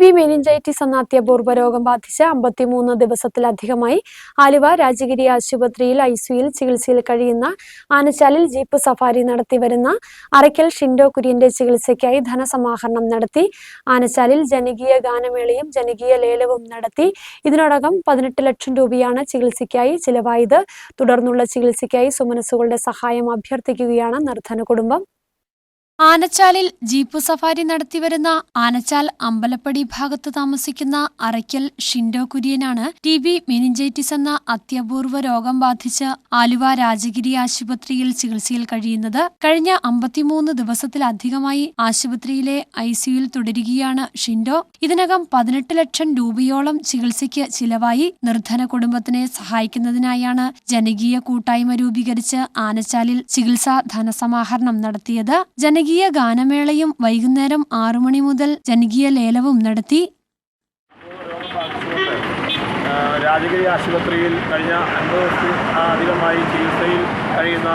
B meningitis എന്ന അത്യപൂർവ രോഗം ബാധിച്ച് അമ്പത്തിമൂന്ന് ദിവസത്തിലധികമായി ആലുവ രാജഗിരി ആശുപത്രിയിൽ ഐ സിയിൽ ചികിത്സയിൽ കഴിയുന്ന ആനച്ചാലിൽ ജീപ്പ് സഫാരി നടത്തി വരുന്ന അറയ്ക്കൽ ഷിൻഡോ കുര്യന്റെ ചികിത്സയ്ക്കായി ധനസമാഹരണം നടത്തി. ആനച്ചാലിൽ ജനകീയ ഗാനമേളയും ജനകീയ ലേലവും നടത്തി. ഇതിനോടകം പതിനെട്ട് ലക്ഷം രൂപയാണ് ചികിത്സയ്ക്കായി ചിലവായത്. തുടർന്നുള്ള ചികിത്സയ്ക്കായി സുമനസുകളുടെ സഹായം അഭ്യർത്ഥിക്കുകയാണ് നിർധന കുടുംബം. ആനച്ചാലിൽ ജീപ്പ് സഫാരി നടത്തിവരുന്ന ആനച്ചാൽ അമ്പലപ്പടി ഭാഗത്ത് താമസിക്കുന്ന അറയ്ക്കൽ ഷിൻഡോ കുര്യനാണ് ടി ബി മെനിഞ്ചൈറ്റിസ് എന്ന അത്യപൂർവ രോഗം ബാധിച്ച് ആലുവ രാജഗിരി ആശുപത്രിയിൽ ചികിത്സയിൽ കഴിയുന്നത് കഴിഞ്ഞ അമ്പത്തിമൂന്ന് ദിവസത്തിലധികമായി ആശുപത്രിയിലെ ഐസിയുയിൽ തുടരുകയാണ് ഷിൻഡോ. ഇതിനകം പതിനെട്ട് ലക്ഷം രൂപയോളം ചികിത്സയ്ക്ക് ചിലവായി നിർധന കുടുംബത്തിനെ സഹായിക്കുന്നതിനായാണ് ജനകീയ കൂട്ടായ്മ രൂപീകരിച്ച് ആനച്ചാലിൽ ചികിത്സാ ധനസമാഹരണം നടത്തിയത്. ജനകീയ ഗാനമേളയും വൈകുന്നേരം ആറു മണി മുതൽ ജനകീയ ലേലവും നടത്തി. രാജഗിരി ആശുപത്രിയിൽ കഴിഞ്ഞ അൻപത് അധികമായി ചികിത്സയിൽ കഴിയുന്ന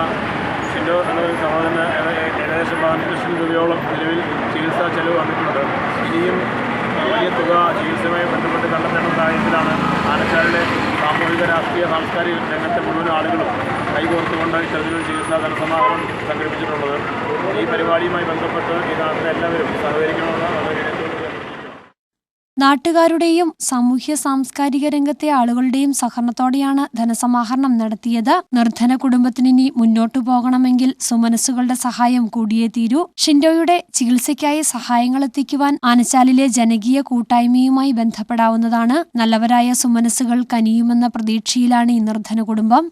ഷിൻഡോ എന്ന സഹോദരന് ഏക- ഏകദേശം പതിനഞ്ച് ലക്ഷം രൂപയോളം നിലവിൽ ചികിത്സാ ചെലവ് വന്നിട്ടുണ്ട്. ഇനിയും വലിയ തുക ചികിത്സയുമായി ബന്ധപ്പെട്ട് കണ്ടെത്തേണ്ട സാഹചര്യത്തിലാണ് ആനച്ചാലിലെ സാമൂഹിക രാഷ്ട്രീയ സാംസ്കാരിക രംഗത്തെ മുഴുവൻ ആളുകളും കൈകോർത്തുകൊണ്ട് ഇത്തരത്തിലൊരു ചികിത്സാ ധനസമാഹരണം സംഘടിപ്പിച്ചിട്ടുള്ളത്. ഈ പരിപാടിയുമായി ബന്ധപ്പെട്ട് ഈ നാട്ടിലെ എല്ലാവരും സഹകരിക്കണമെന്ന്. നാട്ടുകാരുടെയും സാമൂഹ്യ സാംസ്കാരിക രംഗത്തെ ആളുകളുടെയും സഹകരണത്തോടെയാണ് ധനസമാഹരണം നടത്തിയത്. നിർധന കുടുംബത്തിനി മുന്നോട്ടു പോകണമെങ്കിൽ സുമനസ്സുകളുടെ സഹായം കൂടിയേ തീരൂ. ഷിൻഡോയുടെ ചികിത്സയ്ക്കായി സഹായങ്ങൾ എത്തിക്കുവാൻ ആനച്ചാലിലെ ജനകീയ കൂട്ടായ്മയുമായി ബന്ധപ്പെടാവുന്നതാണ്. നല്ലവരായ സുമനസ്സുകൾ കനിയുമെന്ന പ്രതീക്ഷയിലാണ് ഈ നിർധന കുടുംബം.